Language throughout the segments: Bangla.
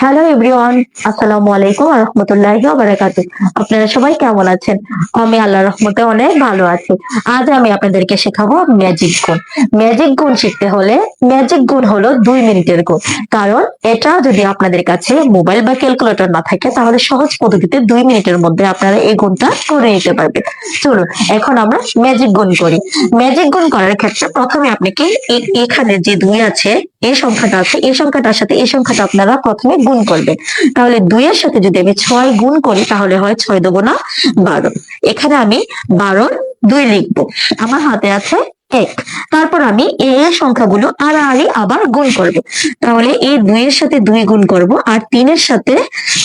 হ্যালো এভরিওয়ান আসসালামু আলাইকুম রহমতুল্লাহি বারাকাতু আপনারা সবাই কেমন আছেন? আমি আল্লাহ রহমতে অনেক ভালো আছি। আজ আমি আপনাদেরকে শেখাবো ম্যাজিক গুণ। ম্যাজিক গুণ শিখতে হলে ম্যাজিক গুণ হলো দুই মিনিটের গুণ। কারণ এটা যদি আপনাদের কাছে মোবাইল বা ক্যালকুলেটর না থাকে, তাহলে সহজ পদ্ধতিতে দুই মিনিটের মধ্যে আপনারা এই গুণটা করে নিতে পারবেন। চলুন, এখন আমরা ম্যাজিক গুণ করি। ম্যাজিক গুণ করার ক্ষেত্রে প্রথমে আপনাকে এখানে যে দুই আছে এই সংখ্যাটা আছে এই সংখ্যাটার সাথে এই সংখ্যাটা আপনারা প্রথমে গুণ করবেন। তাহলে দুইয়ের সাথে যদি আমি ছয় গুণ করি, তাহলে হয় ছয় দেবো না বারো। এখানে আমি বারোর দুই লিখব। আমার হাতে আছে এক। তারপর আমি এই সংখ্যাগুলো আড়াআড়ি আবার গুণ করব। তাহলে এই দুইয়ের সাথে দুই গুণ করব আর তিনের সাথে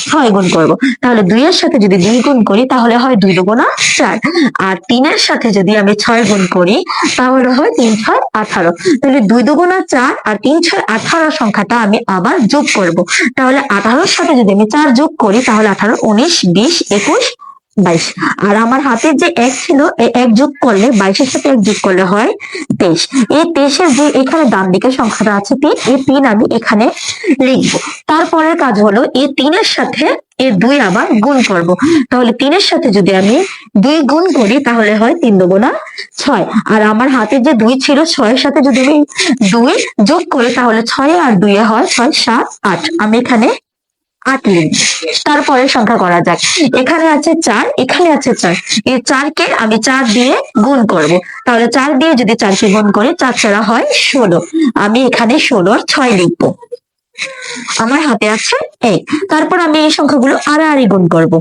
ছয় গুণ করব। তাহলে দুইয়ের সাথে যদি দুই গুণ করি, তাহলে হয় দুই দুগুণা চার। আর তিনের সাথে যদি আমি ছয় গুণ করি, তাহলে হয় তিন ছয় আঠারো। তাহলে দুই দুগুণা চার আর তিন ছয় আঠারো সংখ্যাটা আমি আবার যোগ করব। তাহলে আঠারোর সাথে যদি আমি চার যোগ করি, তাহলে আঠারো, উনিশ, বিশ, একুশ বাইশ। আর আমার হাতে যে এক ছিল এক যোগ করলে বাইশের সাথে এক যোগ করলে হয় তেইশ। এই তেইশের যে এখানে ডান দিকের সংখ্যাটা আছে তিন, এই তিন আমি এখানে লিখব। তারপরের কাজ হলো, এই তিনের সাথে এই দুই আবার গুণ করব। তাহলে তিনের সাথে যদি আমি দুই গুণ করি, তাহলে হয় তিন দুগুণা ছয়। আর আমার হাতে যে দুই ছিল, ছয়ের সাথে যদি আমি দুই যোগ করি, তাহলে ছয় আর দুইয়ে হয় ছয় সাত, আট। আমি এখানে আট লিখব তারপরে সংখ্যা করা যাক। এখানে আছে চার, এখানে আছে চার। এই চারকে আমি চার দিয়ে গুণ করব। তাহলে চার দিয়ে যদি চারকে গুণ করে, চার ছাড়া হয় ষোলো। আমি এখানে ষোলোর ছয় লিখব। আমার হাতে আছে এক। তারপর আমি এই সংখ্যাগুলো আড়াআড়ি গুণ করব।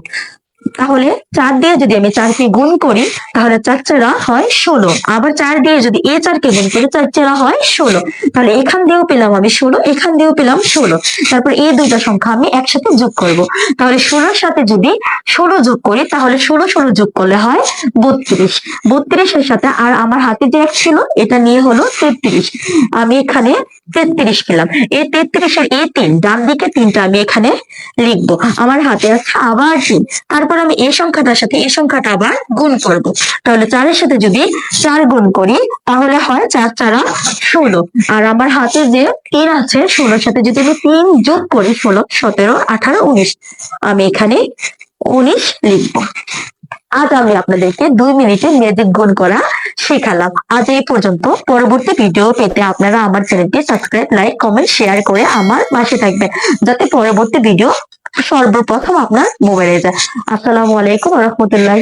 তাহলে চার দিয়ে যদি আমি চারকে গুণ করি, তাহলে চার চারা হয় ষোলো। আবার চার দিয়ে যদি এ চারকে গুণ করি, চার চারা হয় ষোলো। তাহলে এখান দিয়েও পেলাম আমি ষোলো, এখান দিয়েও পেলাম ষোলো। তারপর এই দুইটা সংখ্যা আমি একসাথে যোগ করব। তাহলে ষোলোর সাথে যদি ষোলো যোগ করি, তাহলে ষোলো ষোলো যোগ করলে হয় বত্রিশ। বত্রিশের সাথে আর আমার হাতে যে এক ছিল, এটা নিয়ে হলো তেত্রিশ। আমি এখানে তেত্রিশ পেলাম। এই তেত্রিশের এই তিন, ডান দিকে তিনটা আমি এখানে লিখব। আমার হাতে আছে আবার তিন। তারপর আমি এই সংখ্যাটার সাথে এই সংখ্যাটা আবার গুণ করব। তাহলে চারের সাথে যদি চার গুণ করি, তাহলে হয় চার চারা ষোলো। আর আমার হাতে যে তিন আছে, ষোলোর সাথে যদি আমি তিন যোগ করি, ষোলো, সতেরো, আঠারো, উনিশ, আমি এখানে উনিশ লিখব। আজ আমি আপনাদেরকে দুই মিনিটে ম্যাজিক গুণ করা শেখালাম আজ এই পর্যন্ত। পরবর্তী ভিডিও পেতে আপনারা আমার চ্যানেলটি সাবস্ক্রাইব লাইক কমেন্ট শেয়ার করে আমার পাশে থাকবেন। যাতে পরবর্তী ভিডিও সর্বপ্রথম আপনার মোবাইলে যায়। আসসালামু আলাইকুম রহমতুল্লাহ